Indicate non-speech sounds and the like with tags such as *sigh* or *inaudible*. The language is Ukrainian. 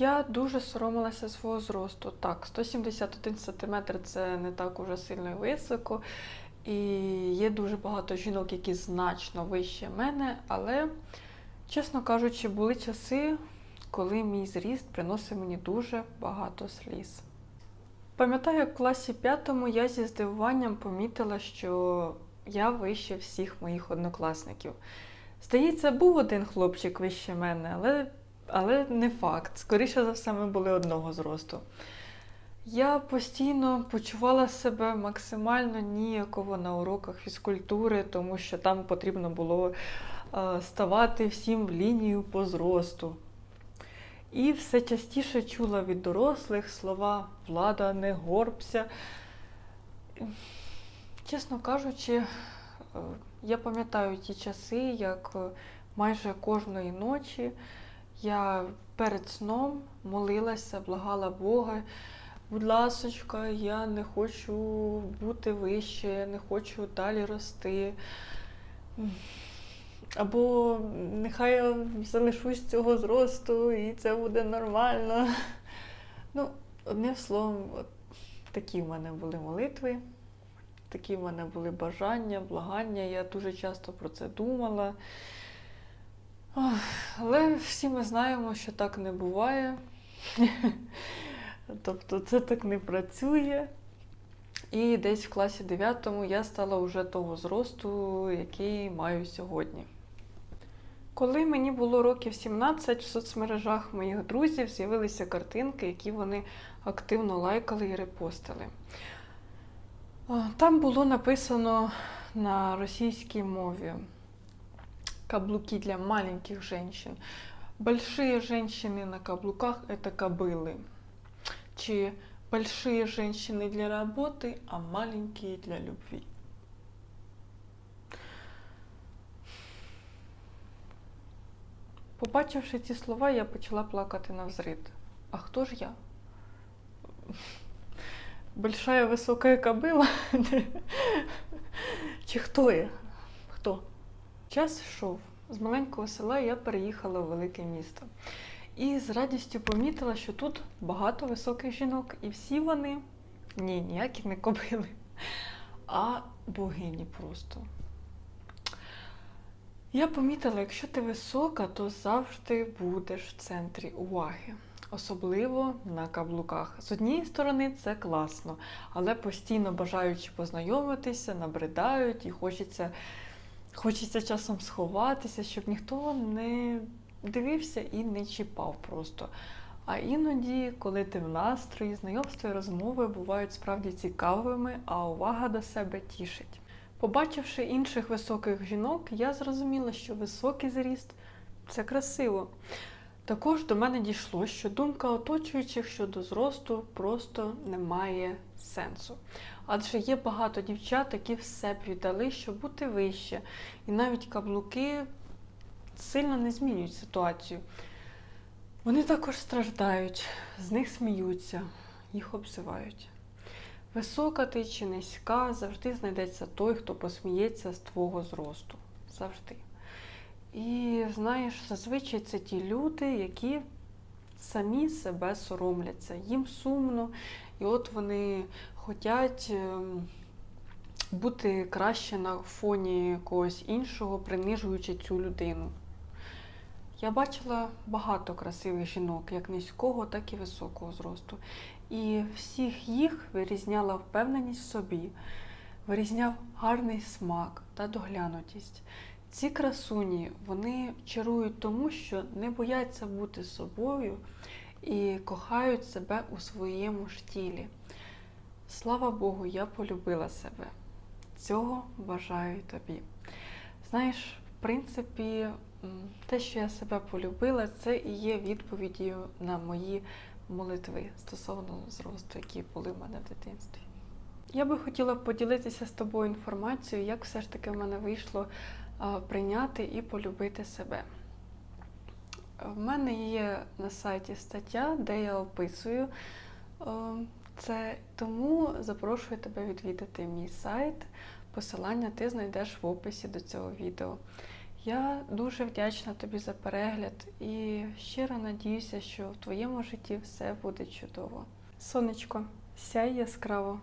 Я дуже соромилася свого зросту. Так, 171 см це не так уже сильно високо. І є дуже багато жінок, які значно вище мене, але, чесно кажучи, були часи, коли мій зріст приносив мені дуже багато сліз. Пам'ятаю, в класі п'ятому я зі здивуванням помітила, що я вище всіх моїх однокласників. Здається, був один хлопчик вище мене, але, але не факт. Скоріше за все, ми були одного зросту. Я постійно почувала себе максимально ніяково на уроках фізкультури, тому що там потрібно було е, ставати всім в лінію по зросту. І все частіше чула від дорослих слова влада, не горбся. Чесно кажучи, е, я пам'ятаю ті часи, як майже кожної ночі я перед сном молилася, благала Бога. Будь ласочка, я не хочу бути вище, не хочу далі рости. Або нехай я залишусь цього зросту і це буде нормально. Ну, одним словом, от такі в мене були молитви, такі в мене були бажання, благання. Я дуже часто про це думала. Але всі ми знаємо, що так не буває. *laughs* Тобто це так не працює. І десь в класі 9 я стала вже того зросту, який маю сьогодні. Коли мені було років 17, в соцмережах моїх друзів з'явилися картинки, які вони активно лайкали і репостили. Там було написано на російській мові каблуки для маленьких женщин. Большие женщины на каблуках – это кобылы. Чи большие женщины для работы, а маленькие для любви. Побачивши ці слова, я почала плакати навзрид. А хто ж я? Большая висока кобила? Чи хто я? Час йшов. З маленького села я переїхала в велике місто. І з радістю помітила, що тут багато високих жінок, і всі вони ні, ніякі не кобили, *laughs* а богині просто. Я помітила, якщо ти висока, то завжди будеш в центрі уваги. Особливо на каблуках. З однієї сторони, це класно, але постійно бажаючи познайомитися, набридають і хочеться, хочеться часом сховатися, щоб ніхто не дивився і не чіпав просто. А іноді, коли ти в настрої, знайомства і розмови бувають справді цікавими, а увага до себе тішить. Побачивши інших високих жінок, я зрозуміла, що високий зріст це красиво. Також до мене дійшло, що думка оточуючих щодо зросту просто не має сенсу. Адже є багато дівчат, які все б віддали, щоб бути вище. І навіть каблуки сильно не змінюють ситуацію. Вони також страждають, з них сміються, їх обзивають. Висока ти чи низька, завжди знайдеться той, хто посміється з твого зросту. Завжди. І знаєш, зазвичай це ті люди, які самі себе соромляться, їм сумно, і от вони хочуть ем, бути краще на фоні когось іншого, принижуючи цю людину. Я бачила багато красивих жінок, як низького, так і високого зросту. І всіх їх вирізняла впевненість в собі, вирізняв гарний смак та доглянутість. Ці красуні вони чарують тому, що не бояться бути собою і кохають себе у своєму ж тілі. Слава Богу, я полюбила себе. Цього бажаю тобі. Знаєш, в принципі, те, що я себе полюбила, це і є відповіддю на мої молитви стосовно зросту, які були в мене в дитинстві. Я би хотіла поділитися з тобою інформацією, як все ж таки в мене вийшло прийняти і полюбити себе. В мене є на сайті стаття, де я описую е, це, тому запрошую тебе відвідати мій сайт. Посилання ти знайдеш в описі до цього відео. Я дуже вдячна тобі за перегляд і щиро надіюся, що в твоєму житті все буде чудово. Сонечко, сяй яскраво,